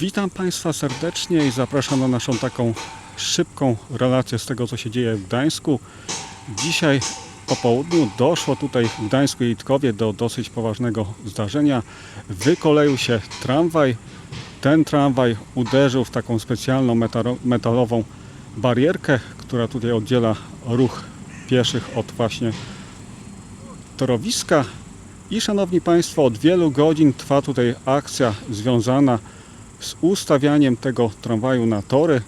Witam Państwa serdecznie i zapraszam na naszą taką szybką relację z tego, co się dzieje w Gdańsku. Dzisiaj po południu doszło tutaj w Gdańsku i Itkowie do dosyć poważnego zdarzenia. Wykoleił się tramwaj. Ten tramwaj uderzył w taką specjalną metalową barierkę, która tutaj oddziela ruch pieszych od właśnie torowiska. I szanowni Państwo, od wielu godzin trwa tutaj akcja związana z ustawianiem tego tramwaju na tory.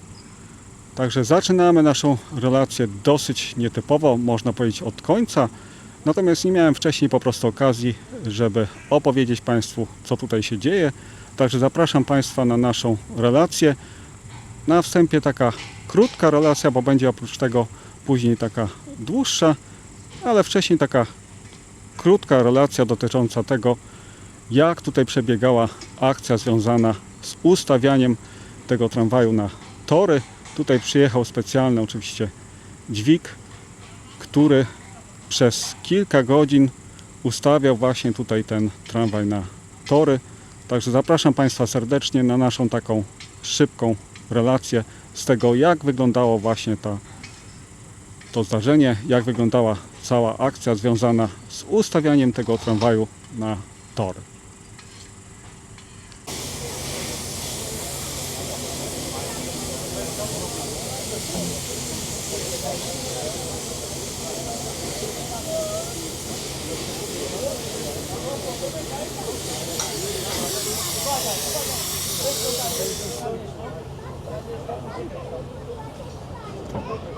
Także zaczynamy naszą relację dosyć nietypowo, można powiedzieć od końca. Natomiast nie miałem wcześniej po prostu okazji, żeby opowiedzieć Państwu, co tutaj się dzieje. Także zapraszam Państwa na naszą relację. Na wstępie taka krótka relacja, bo będzie oprócz tego później taka dłuższa, ale wcześniej taka krótka relacja dotycząca tego, jak tutaj przebiegała akcja związana z ustawianiem tego tramwaju na tory. Tutaj przyjechał specjalny oczywiście dźwig, który przez kilka godzin ustawiał właśnie tutaj ten tramwaj na tory. Także zapraszam Państwa serdecznie na naszą taką szybką relację z tego, jak wyglądało właśnie ta, to zdarzenie, jak wyglądała cała akcja związana z ustawianiem tego tramwaju na tory. No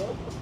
Yeah.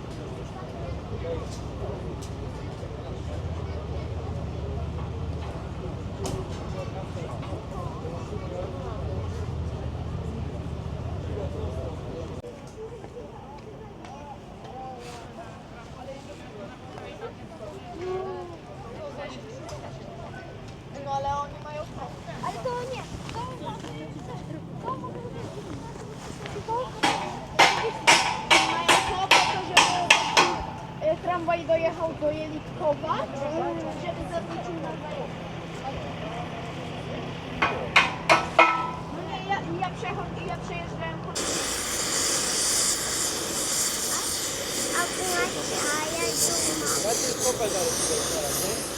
Tramwaj dojechał do Jelitkowa, żeby zawrócił na No nie, ja, ja, ja przejeżdżałem po... A a ja dumam. Ale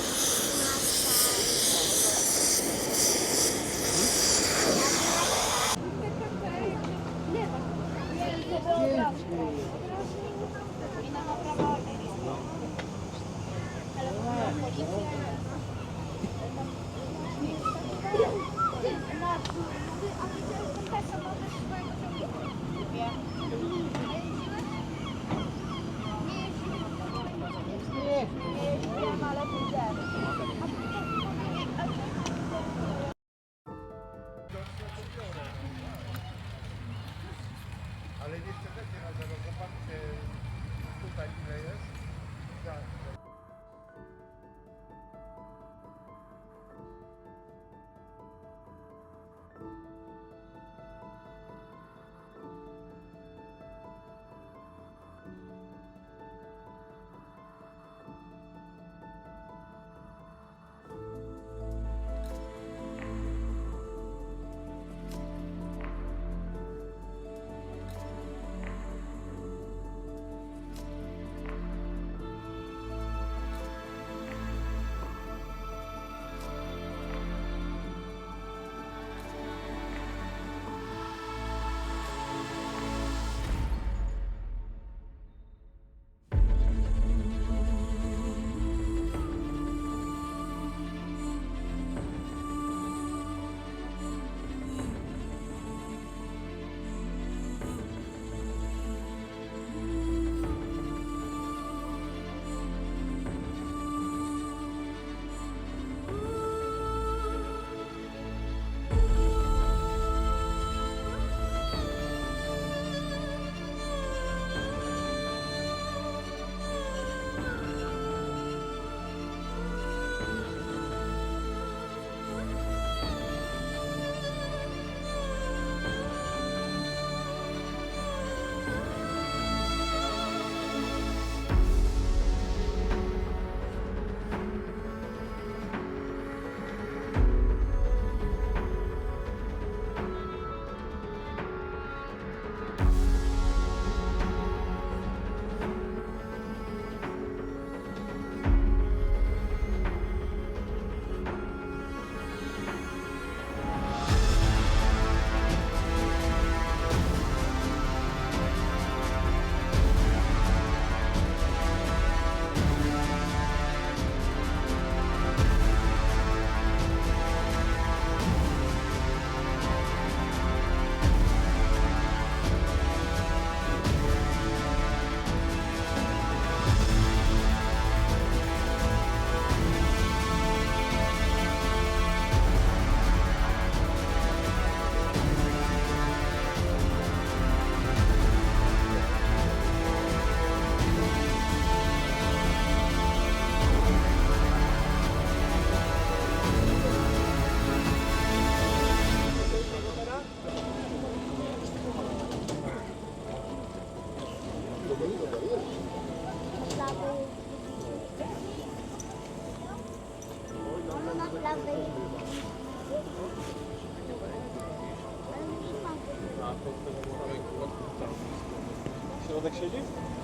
Buradaki şey değil mi?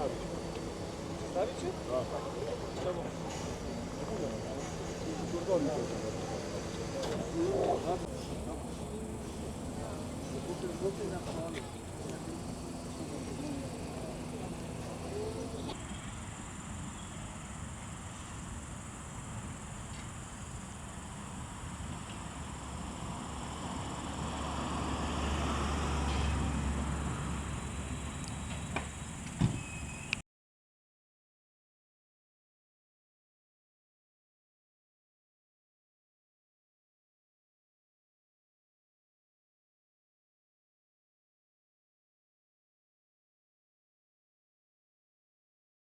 Sabiçi? Ha. Tamam. Burada olmuyor. Bu tür bu tür